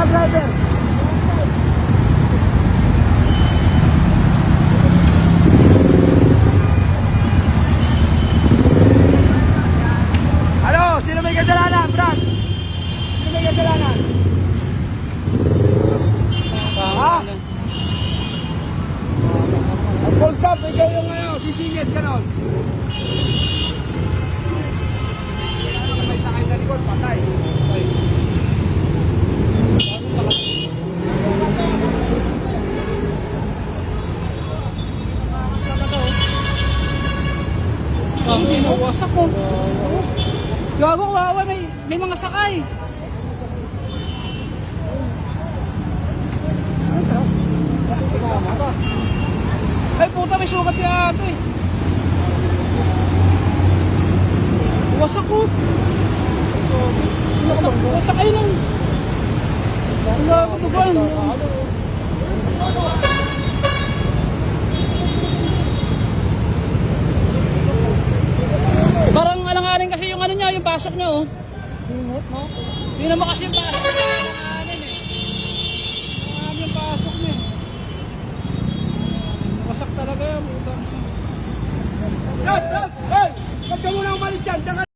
ka, driver. Ano? Sino may kasalanan, Brad? Sino may kasalanan? Ha? At full stop, ikaw yung ano, sisingit ka nun. Ang inawasak ko. Gago, kawawa, may, may mga sakay. Ay puta, may sugat si ate. Wasak ko. Wasak, wasak ay lang. Ang gago to ba? Parang alanganin kasi yung ano niya, yung pasok niya oh. Init, no? Hindi naman kasi yung pasok. Alanganin eh. Alanganin yung pasok niya. eh. Wasak talaga yan. puta. Brad, Brad, hey! Huwag ka muna umalis dyan.